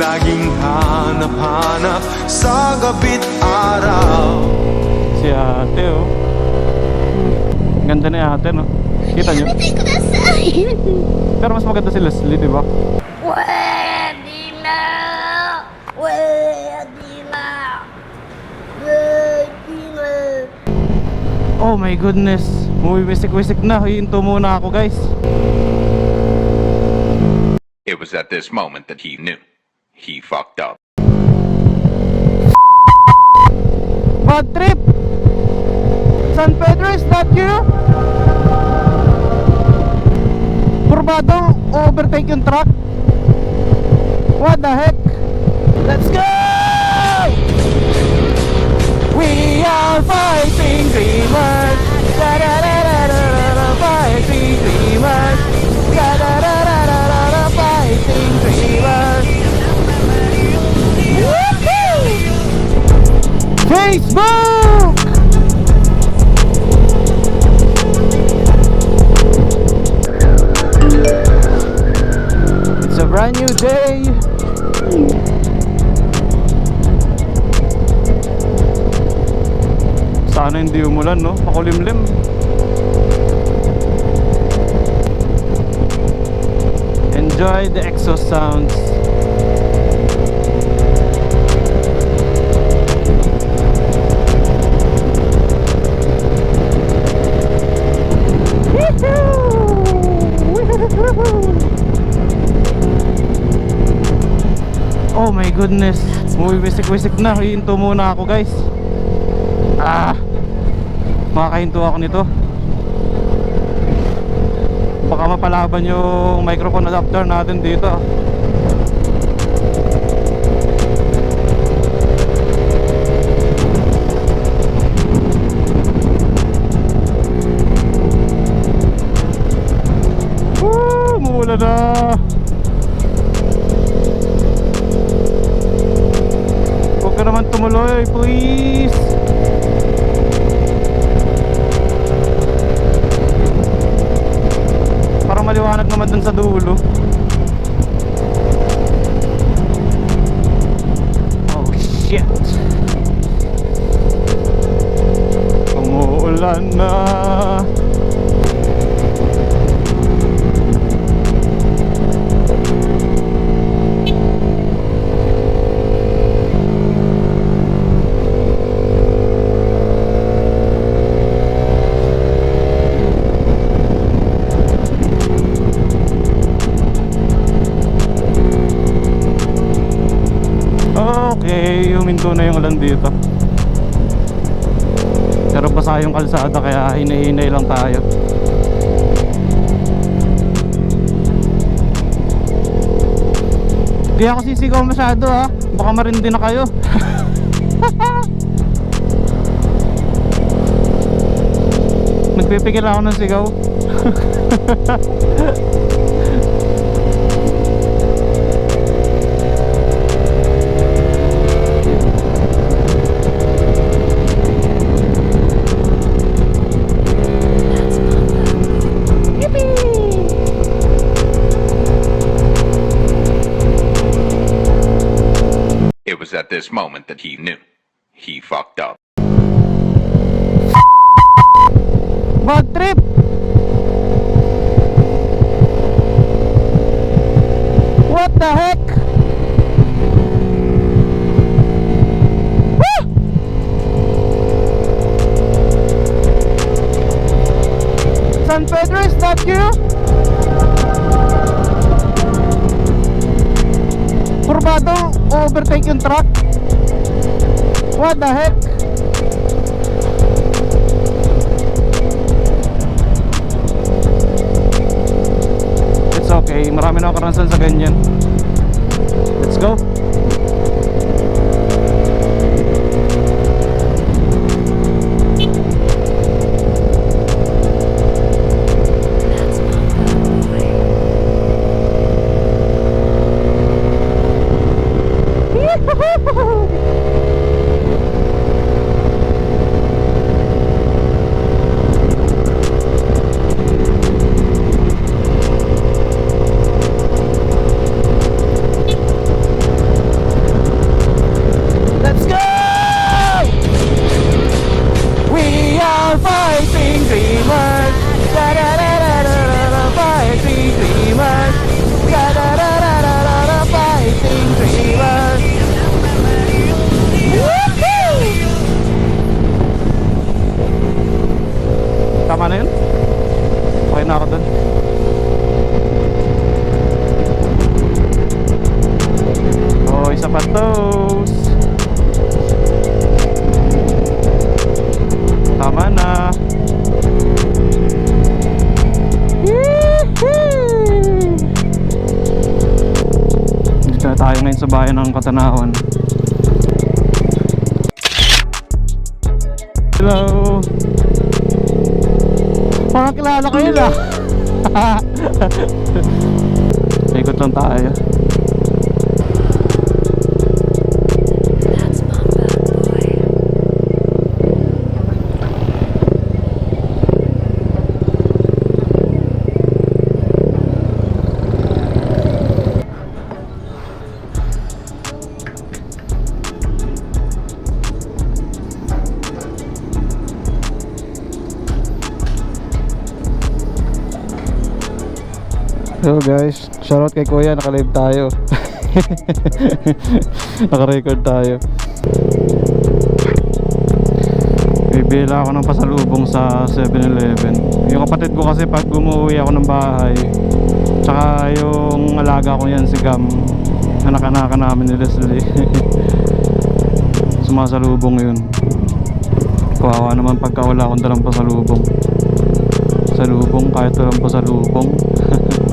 Laging hanap-hanap sa gabit araw. Si ate oh. Ganda ni ate no? Kita nyo? Pero mas maganda si Leslie diba? Pwede na. Pwede na. Pwede na. Oh my goodness. Umiwisik-wisik na. Hihinto muna ako guys. It was at this moment that he knew. He fucked up. Bad trip! San Pedro, is that you? Purbado, overtake yung truck. What the heck? Let's go! We are fighting Facebook! It's a brand new day. Sana hindi umulan, no? Makulimlim. Enjoy the exhaust sounds. Oh my goodness. Bumiwisik-wisik na. Hihinto muna ako guys. Ah. Makakahinto ako nito. Baka mapalaban yung microphone adapter natin dito. Woo! Mula na! Ka naman tumuloy, please! Para maliwanag naman dun sa dulo. Oh shit! Umuulan na! Huminto na yung ulan dito. Pero basa yung kalsada kaya hinahinay lang tayo. Di ako sisigaw masyado ha. Baka marindi na kayo. Nagpipigil ako ng sigaw. this moment that he knew. He fucked up. Bad trip! What the heck? Woo! San Pedro, is that you? Overtake yung truck. What the heck? It's okay. Marami na ako karanasan sa ganyan. Let's go. na yun. Okay na ako dun. Oh isa pa toes tama na. Dito na tayo ngayon sa bayan ng Katanawan hello. Parang kilala ko yun ah! Ikot lang tayo. Hello guys, shoutout kay Kuya, naka-live tayo. Naka-record tayo. Bibila ako ng pasalubong sa 7-Eleven. Yung kapatid ko kasi pag umuwi ako ng bahay, tsaka yung alaga ko yan si Gam, anak-anakan namin ni Leslie. Sumasalubong yun. Kawawa naman pagka wala akong dalang pasalubong. Salubong, kahit walang pasalubong.